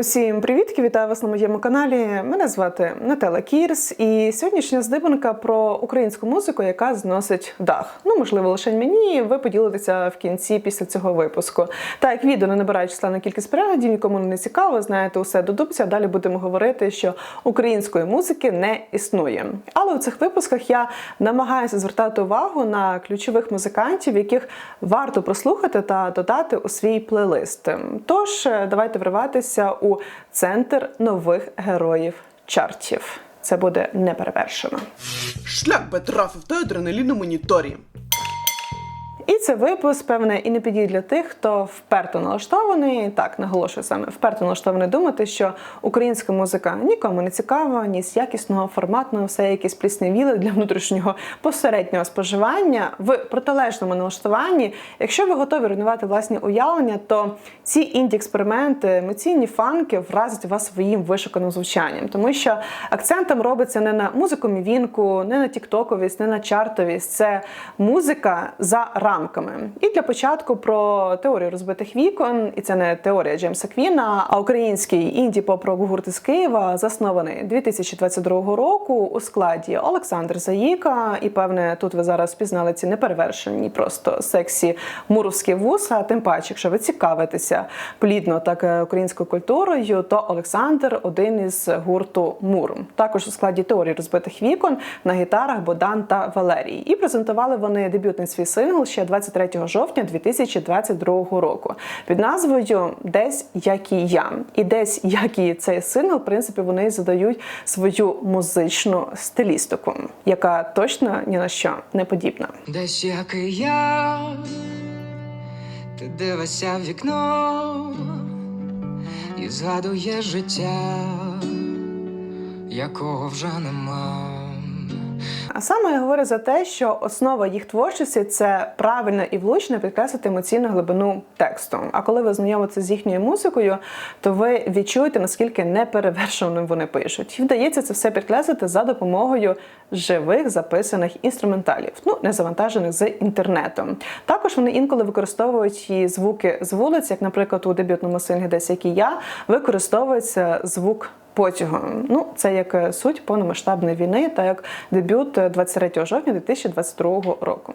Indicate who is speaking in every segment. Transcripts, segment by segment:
Speaker 1: Усім привітки, вітаю вас на моєму каналі. Мене звати Наталя Кірс, і сьогоднішня здибанка про українську музику, яка зносить дах. Ну, можливо, лише мені. Ви поділитеся в кінці після цього випуску. Так, як відео не набирає численну кількість переглядів, нікому не цікаво, знаєте усе до дубця. Далі будемо говорити, що української музики не існує. Але у цих випусках я намагаюся звертати увагу на ключових музикантів, яких варто прослухати та додати у свій плейлист. Тож давайте вриватися у центр нових героїв чартів. Це буде неперевершено.
Speaker 2: Шлях Петрафів та адреналін на моніторі.
Speaker 1: Це випуск, певне, і не підійде для тих, хто вперто налаштований, так наголошую саме вперто налаштований думати, що українська музика нікому не цікава, ні з якісного форматного, все якісь плісневіли для внутрішнього посереднього споживання в протилежному налаштуванні. Якщо ви готові руйнувати власні уявлення, то ці інді-експерименти, емоційні фанки вразять вас своїм вишуканим звучанням, тому що акцентом робиться не на музику мівінку, не на тіктоковість, не на чартовість. Це музика за рамками. І для початку про теорію розбитих вікон, і це не теорія Джеймса Квіна, а український інді поп рок гурт із Києва, заснований 2022 року у складі Олександр Заїка. І певне, тут ви зараз пізнали ці неперевершені, просто сексі муровські вуса. Тим паче, якщо ви цікавитеся плідно так е, українською культурою, то Олександр один із гурту Мур. Також у складі теорії розбитих вікон на гітарах Богдан та Валерій. І презентували вони дебютний свій сингл ще 23 жовтня 2022 року під назвою Десь як і я. І десь як і цей сингл, в принципі, вони задають свою музичну стилістику, яка точно ні на що не подібна.
Speaker 3: Десь як і я, ти дивишся в вікно і згадує життя, якого вже нема.
Speaker 1: А саме я говорю за те, що основа їх творчості це правильно і влучно підкреслити емоційну глибину тексту. А коли ви знайомитеся з їхньою музикою, то ви відчуєте наскільки неперевершеним вони пишуть. І вдається це все підкреслити за допомогою живих записаних інструменталів, ну не завантажених з інтернету. Також вони інколи використовують і звуки з вулиць, як, наприклад, у дебютному синглі «Десь як і я використовується звук потягу. Ну, це як е, суть повномасштабної війни, та як дебют е, 23 жовтня 2022 року.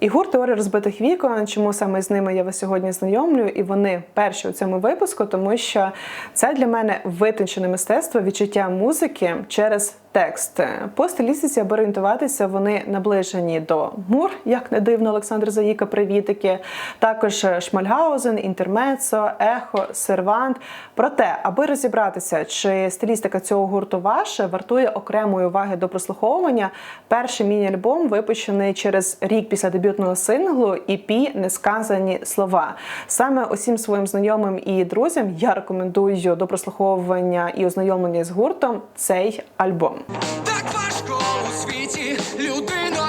Speaker 1: І гурт теорія розбитих вікон. Чому саме з ними я вас сьогодні знайомлю? І вони перші у цьому випуску, тому що це для мене витончене мистецтво відчуття музики через текст. По стилістиці, аби орієнтуватися, вони наближені до мур, як не дивно, Олександр Заїка, привітики. Також Шмальгаузен, Інтермецо, Ехо, Сервант. Проте, аби розібратися, чи стилістика цього гурту ваша, вартує окремої уваги до прослуховування. Перший міні-альбом випущений через рік після дебютного синглу EP Несказані слова. Саме усім своїм знайомим і друзям я рекомендую до прослуховування і ознайомлення з гуртом цей альбом.
Speaker 3: Так важко у світі людиною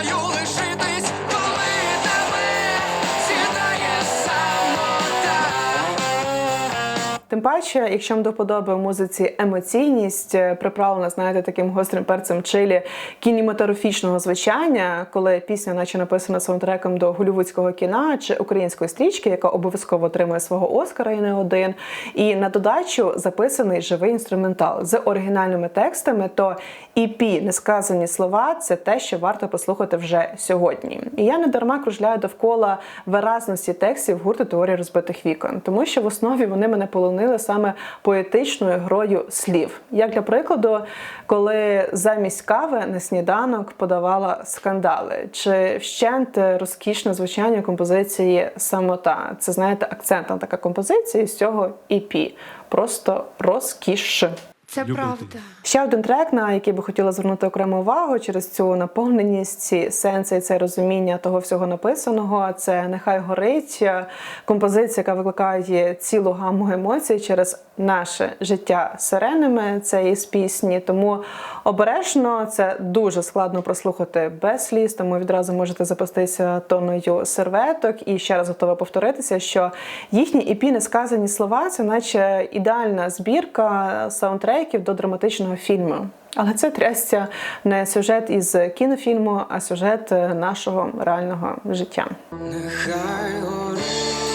Speaker 1: Тим паче, якщо вам до вподоби в музиці емоційність, е, приправлена, знаєте, таким гострим перцем чилі кінематографічного звучання, коли пісня, наче написана саундтреком до голівудського кіна чи української стрічки, яка обов'язково отримує свого Оскара і не один, і на додачу записаний живий інструментал з оригінальними текстами, то EP несказані слова це те, що варто послухати вже сьогодні. І я не дарма кружляю довкола виразності текстів гурту теорії розбитих вікон, тому що в основі вони мене полонили саме поетичною грою слів. Як для прикладу, коли замість кави на сніданок подавала скандали, чи вщент розкішне звучання композиції самота. Це знаєте, акцентна така композиція з цього EP. Просто розкіш.
Speaker 4: Це правда.
Speaker 1: Ще один трек, на який би хотіла звернути окрему увагу через цю наповненість, ці сенси і це розуміння того всього написаного. Це нехай горить композиція, яка викликає цілу гаму емоцій через наше життя сиренами. Це із пісні. Тому обережно це дуже складно прослухати без сліз, тому відразу можете запастися тоною серветок. І ще раз готова повторитися, що їхні іпі несказані слова це наче ідеальна збірка саундтреків до драматичного фільму. Але це трясця не сюжет із кінофільму, а сюжет нашого реального життя.
Speaker 3: Нехай горить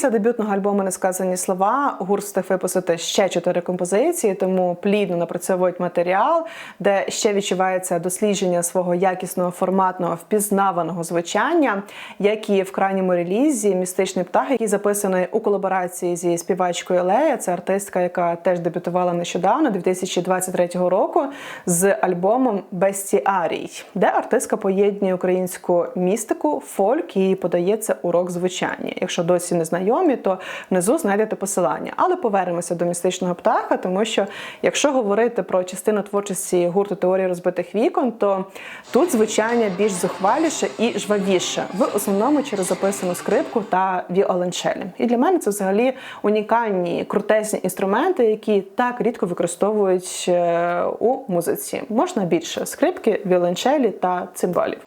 Speaker 1: після дебютного альбому Несказані слова гурт встиг випустити ще чотири композиції, тому плідно напрацьовують матеріал, де ще відчувається дослідження свого якісного форматного впізнаваного звучання, як і в крайньому релізі містичний птах, який записаний у колаборації зі співачкою Лея. Це артистка, яка теж дебютувала нещодавно, 2023 року, з альбомом Бестіарій, де артистка поєднує українську містику, фольк і подається урок звучання. Якщо досі не знайомі, то внизу знайдете посилання. Але повернемося до містичного птаха, тому що якщо говорити про частину творчості гурту теорії розбитих вікон, то тут звучання більш зухваліше і жвавіше, в основному через записану скрипку та віолончелі. І для мене це взагалі унікальні крутесні інструменти, які так рідко використовують е, у музиці. Можна більше скрипки, віолончелі та цимбалів.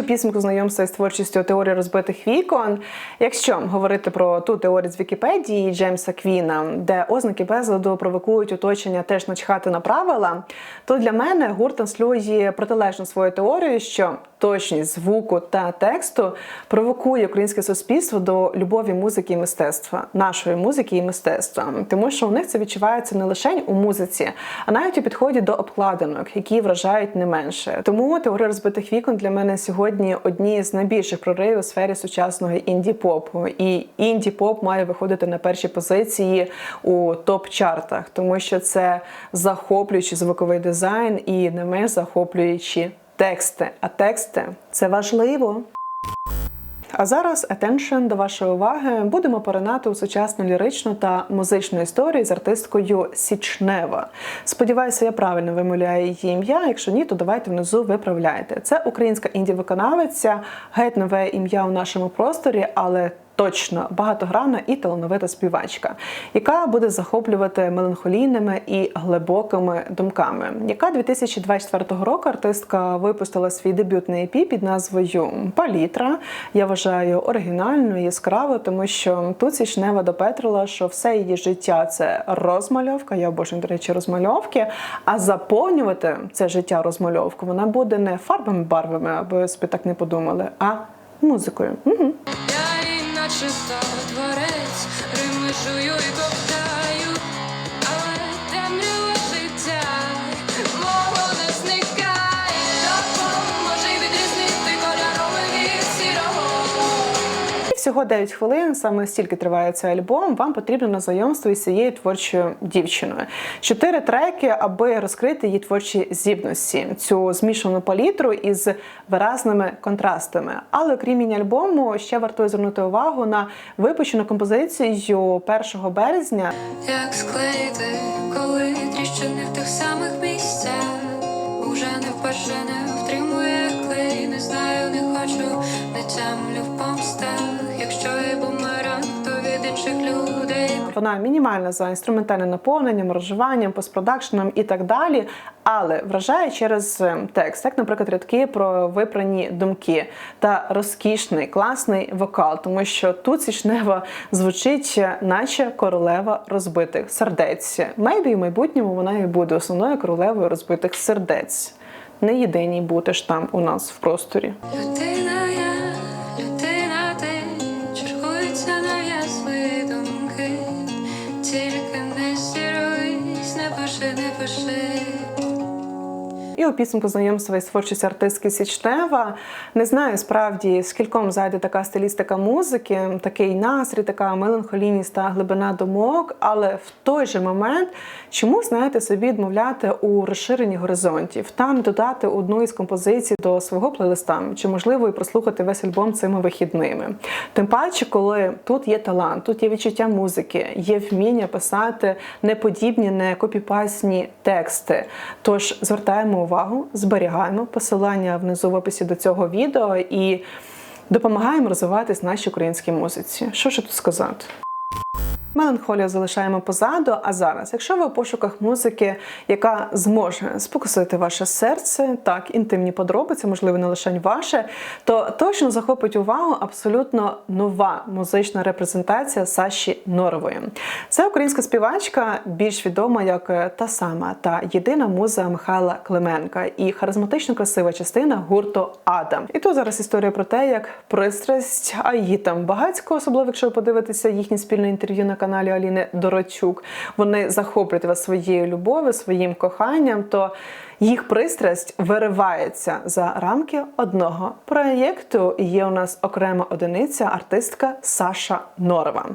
Speaker 1: І у підсумку знайомства з творчістю теорії розбитих вікон. Якщо говорити про ту теорію з Вікіпедії Джеймса Квіна, де ознаки безладу провокують оточення теж начхати на правила, то для мене гурт транслює протилежну свою теорію, що точність звуку та тексту провокує українське суспільство до любові музики і мистецтва, нашої музики і мистецтва, тому що у них це відчувається не лише у музиці, а навіть у підході до обкладинок, які вражають не менше. Тому теорія розбитих вікон для мене сьогодні одні з найбільших проривів у сфері сучасного інді-попу. І інді-поп має виходити на перші позиції у топ-чартах, тому що це захоплюючий звуковий дизайн і не менш захоплюючі тексти. А тексти це важливо. А зараз attention до вашої уваги будемо поринати у сучасну ліричну та музичну історію з артисткою Січнева. Сподіваюся, я правильно вимовляю її ім'я. Якщо ні, то давайте внизу виправляйте. Це українська інді-виконавиця, геть нове ім'я у нашому просторі, але точно багатогранна і талановита співачка, яка буде захоплювати меланхолійними і глибокими думками. Яка 2024 року артистка випустила свій дебютний EP під назвою Палітра. Я вважаю оригінально і яскраво, тому що тут Січнева допетрила, що все її життя це розмальовка. Я обожнюю, до речі, розмальовки. А заповнювати це життя розмальовку вона буде не фарбами, барвами, аби собі так не подумали, а музикою. Угу.
Speaker 4: Я іначе та творець, рими жую і ковтаю,
Speaker 1: всього 9 хвилин, саме стільки триває цей альбом. Вам потрібно на знайомство із цією творчою дівчиною. Чотири треки, аби розкрити її творчі здібності, цю змішану палітру із виразними контрастами. Але окрім міні-альбому, ще вартує звернути увагу на випущену композицію 1 березня.
Speaker 4: Як склеїти, коли тріщини в тих самих місцях, уже не вперше не хочу, не в помстах. Якщо і бумеранг, то від інших людей.
Speaker 1: Вона мінімальна за інструментальним наповненням, розживанням, постпродакшеном і так далі, але вражає через е, текст, як, наприклад, рядки про випрані думки та розкішний, класний вокал, тому що тут Січнева звучить, е, наче королева розбитих сердець. Мейбі в майбутньому вона і буде основною королевою розбитих сердець. Не єдиній будеш там у нас в просторі.
Speaker 4: Людина я, людина ти, чергуються нав'язливі думки. Тільки не сіруйсь, не пиши, не пиши.
Speaker 1: І у підсумку знайомства із творчістю артистки Січнева не знаю справді скільком зайде така стилістика музики, такий настрій, така меланхолійність та глибина думок. Але в той же момент чому знаєте собі відмовляти у розширенні горизонтів та не додати одну із композицій до свого плейлиста, чи можливо і прослухати весь альбом цими вихідними. Тим паче, коли тут є талант, тут є відчуття музики, є вміння писати неподібні, не копіпасні тексти. Тож звертаємо увагу, зберігаємо посилання внизу в описі до цього відео і допомагаємо розвиватись нашій українській музиці. Що ж тут сказати? Меланхолію залишаємо позаду. А зараз, якщо ви у пошуках музики, яка зможе спокусити ваше серце, так інтимні подробиці, можливо, не лише ваше, то точно захопить увагу абсолютно нова музична репрезентація Саші Норової. Це українська співачка, більш відома як та сама та єдина муза Михайла Клименка і харизматично красива частина гурту Адам. І тут зараз історія про те, як пристрасть, а її там багатько, особливо якщо ви подивитеся їхнє спільне інтерв'ю на каналі Аліни Дорочук. Вони захоплюють вас своєю любов'ю, своїм коханням. То їх пристрасть виривається за рамки одного проєкту. Є у нас окрема одиниця артистка Саша Норова,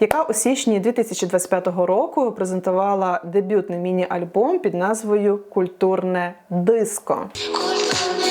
Speaker 1: яка у січні 2025 року презентувала дебютний міні-альбом під назвою Культурне диско.
Speaker 4: Культурне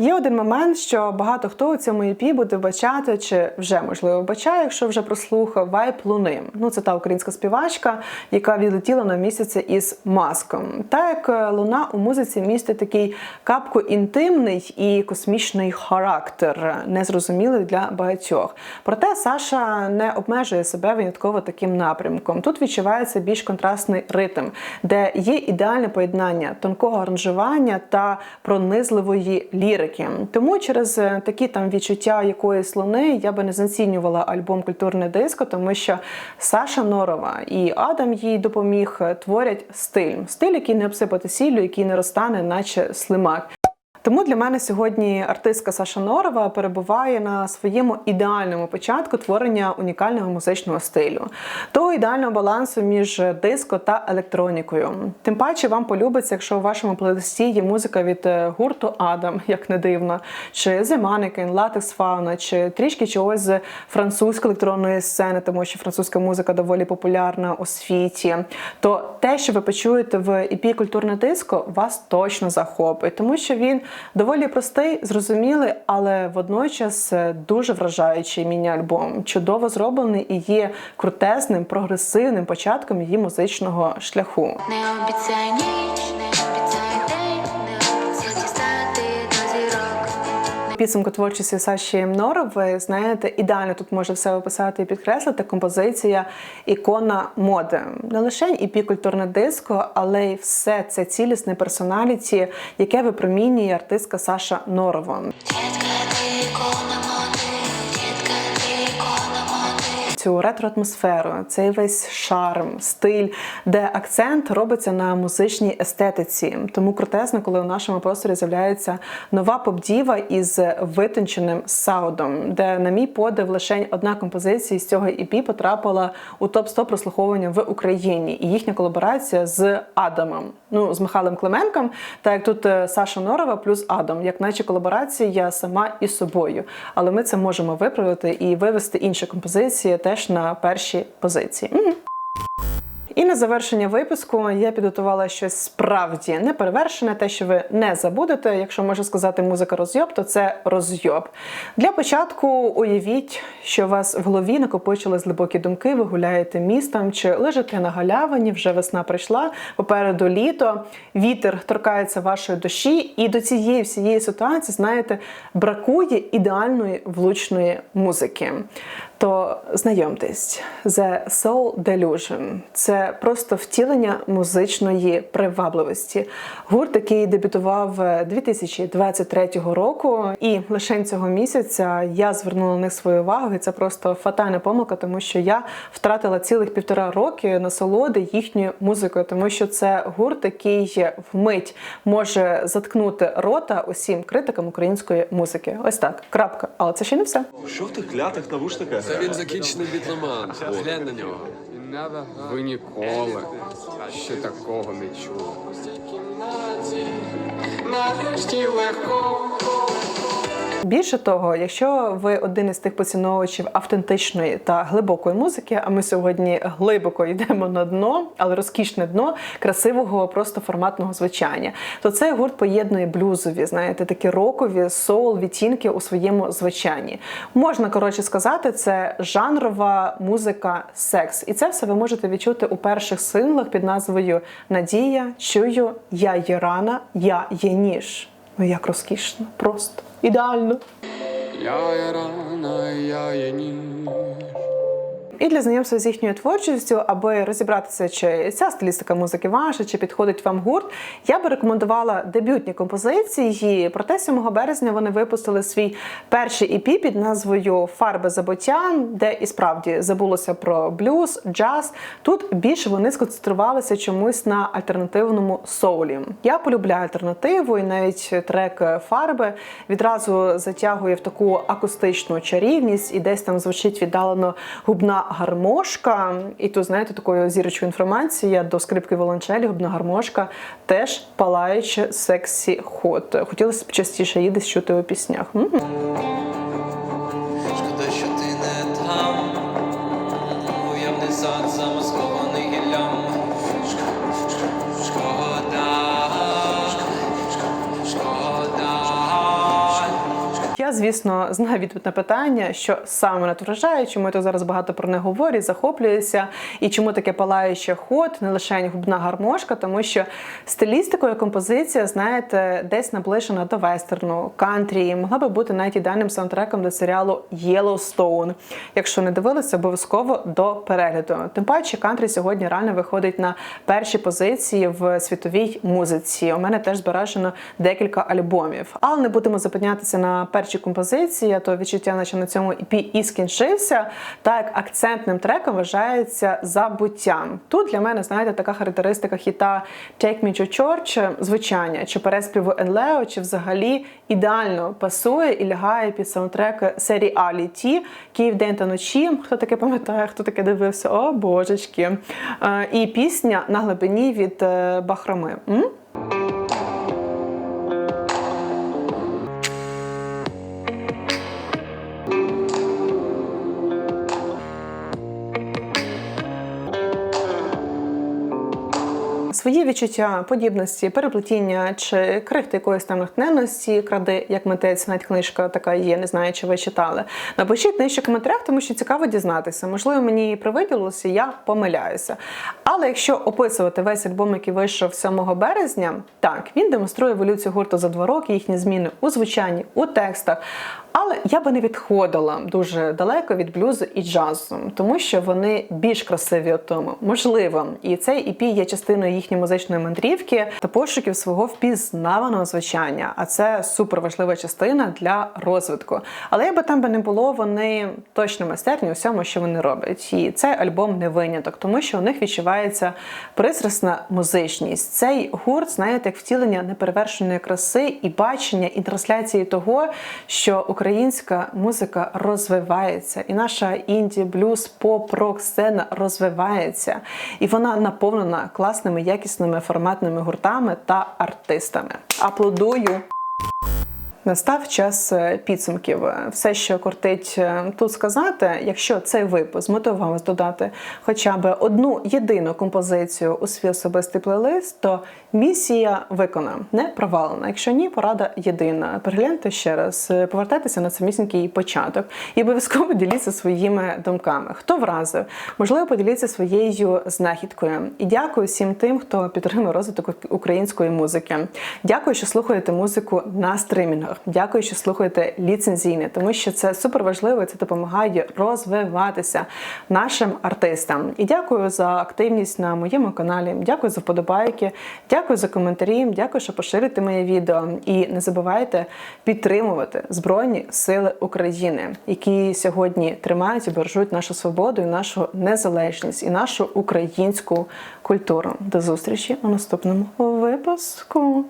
Speaker 1: Є один момент, що багато хто у цьому EP буде вбачати, чи вже можливо вбачає, якщо вже прослухав вайп луни. Ну це та українська співачка, яка відлетіла на місяці із маском. Та як е, луна у музиці містить такий капку інтимний і космічний характер, незрозумілий для багатьох. Проте Саша не обмежує себе винятково таким напрямком. Тут відчувається більш контрастний ритм, де є ідеальне поєднання тонкого аранжування та пронизливої лірики. Тому через е, такі там відчуття якоїсь луни я би не знецінювала альбом Культурне диско, тому що Саша Норова і Адам їй допоміг е, творять стиль. Стиль, який не обсипати сіллю, який не розтане, наче слимак. Тому для мене сьогодні артистка Саша Норова перебуває на своєму ідеальному початку творення унікального музичного стилю, того ідеального балансу між диско та електронікою. Тим паче вам полюбиться, якщо у вашому плейлисті є музика від е, гурту Адам, як не дивно, чи The Mannequin, Latex Fauna, чи трішки чогось з французької електронної сцени, тому що французька музика доволі популярна у світі. То те, що ви почуєте в EP культурне диско, вас точно захопить, тому що він доволі простий, зрозумілий, але водночас е, дуже вражаючий міні-альбом. Чудово зроблений і є крутезним, прогресивним початком її музичного шляху.
Speaker 4: Не обіцяй ніч,
Speaker 1: Підсумку творчості Саші Норової, знаєте, ідеально тут може все описати і підкреслити композиція ікона моди. Не лише і культурне диско, але й все це цілісне персоналіті, яке випромінює артистка Саша Норова. Цю ретро-атмосферу, цей весь шарм, стиль, де акцент робиться на музичній естетиці. Тому крутезно, коли у нашому просторі з'являється нова поп-діва із витонченим саудом, де, на мій подив, лише одна композиція з цього EP потрапила у топ 100 прослуховування в Україні, і їхня колаборація з Адамом. Ну, з Михайлом Клименком, так як тут е, Саша Норова плюс Адам, як наче я сама із собою. Але ми це можемо виправити і вивести інші композиції теж на перші позиції. І на завершення випуску я підготувала щось справді неперевершене, те, що ви не забудете. Якщо можу сказати музика розйоб, то це розйоб. Для початку уявіть, що у вас в голові накопичились глибокі думки, ви гуляєте містом чи лежите на галявині, вже весна прийшла, попереду літо, вітер торкається вашої душі, і до цієї всієї ситуації, знаєте, бракує ідеальної влучної музики. То знайомтесь, The Soul Delusion – це просто втілення музичної привабливості. Гурт, який дебютував е, 2023 року, і лише цього місяця я звернула на них свою увагу. І це просто фатальна помилка, тому що я втратила цілих півтора роки насолоди їхньою музикою, тому що це гурт, який вмить може заткнути рота усім критикам української музики. Ось так, крапка. Але це ще не все.
Speaker 5: Що в тих клятих навушниках?
Speaker 6: Це він закінчений бітломан. Глянь на нього. Ви ніколи ще такого не чули. Нарешті легко.
Speaker 1: Більше того, якщо ви один із тих поціновувачів автентичної та глибокої музики, а ми сьогодні глибоко йдемо на дно, але розкішне дно красивого, просто форматного звучання, то цей гурт поєднує блюзові, знаєте, такі рокові соул відтінки у своєму звучанні. Можна коротше сказати, це жанрова музика секс, і це все ви можете відчути у перших синглах під назвою Надія, чую, я є рана, я є ніж. Ну як розкішно, просто ідеально.
Speaker 6: Я рана, я є ніж.
Speaker 1: І для знайомства з їхньою творчістю, аби розібратися, чи ця стилістика музики ваша, чи підходить вам гурт, я би рекомендувала дебютні композиції. Проте 7 березня вони випустили свій перший EP під назвою Фарби забуття, де і справді забулося про блюз, джаз. Тут більше вони сконцентрувалися чомусь на альтернативному соулі. Я полюбляю альтернативу, і навіть трек фарби відразу затягує в таку акустичну чарівність, і десь там звучить віддалено губна гармошка. І тут, знаєте, такою зірочкою інформація до скрипки волончелі, губна гармошка теж палаюче сексі ход. Хотілося б частіше її десь чути у піснях. М. звісно, знаю відповідь на питання, що саме мене вражає, чому я тут зараз багато про не говорю, захоплююся, і чому таке палаюче ход, не лише губна гармошка, тому що стилістикою композиція, знаєте, десь наближена до вестерну, кантрі, могла би бути навіть ідеальним саундтреком до серіалу Yellowstone. Якщо не дивилися, обов'язково до перегляду. Тим паче, кантрі сьогодні реально виходить на перші позиції в світовій музиці. У мене теж збережено декілька альбомів, але не будемо зупинятися на першій композиції, а то відчуття, наче на цьому EP і скінчився. Так акцентним треком вважається забуття. Тут для мене, знаєте, така характеристика хіта Take Me to Church, звучання чи переспіву Енлео, чи взагалі ідеально пасує і лягає під саундтрек серіаліті Київ день та ночі. Хто таке пам'ятає, хто таке дивився? О, божечки. Е, І пісня на глибині від е, Бахроми. М? Свої відчуття подібності, переплетіння чи крихти якоїсь там натхненності, кради, як митець, навіть книжка така є, не знаю, чи ви читали. Напишіть нижче в коментарях, тому що цікаво дізнатися. Можливо, мені привиділося, я помиляюся. Але якщо описувати весь альбом, який вийшов 7 березня, так він демонструє еволюцію гурту за два роки, їхні зміни у звучанні, у текстах. Але я би не відходила дуже далеко від блюзу і джазу, тому що вони більш красиві у тому. Можливо, і цей EP є частиною їхньої музичної мандрівки та пошуків свого впізнаваного звучання. А це супер важлива частина для розвитку. Але якби там би не було, вони точно майстерні у всьому, що вони роблять. І цей альбом не виняток, тому що у них відчувається пристрасна музичність. Цей гурт, знаєте, як втілення неперевершеної краси і бачення і трансляції того, що українська музика розвивається, і наша інді, блюз, поп, рок сцена розвивається, і вона наповнена класними, якісними форматними гуртами та артистами. Аплодую! Настав час е, підсумків. Все, що кортить е, тут сказати, якщо цей випуск змотивував вас додати хоча б одну єдину композицію у свій особистий плейлист, то місія виконана, не провалена. Якщо ні, порада єдина. Перегляньте ще раз, е, повертайтеся на самісінький початок і обов'язково діліться своїми думками. Хто вразив? Можливо, поділіться своєю знахідкою. І дякую всім тим, хто підтримує розвиток української музики. Дякую, що слухаєте музику на стримінгах. Дякую, що слухаєте ліцензійне, тому що це супер важливо. і Це допомагає розвиватися нашим артистам. І дякую за активність на моєму каналі. Дякую за вподобайки, дякую за коментарі. Дякую, що поширите моє відео. І не забувайте підтримувати Збройні Сили України, які сьогодні тримають і бережуть нашу свободу, і нашу незалежність, і нашу українську культуру. До зустрічі у наступному випуску.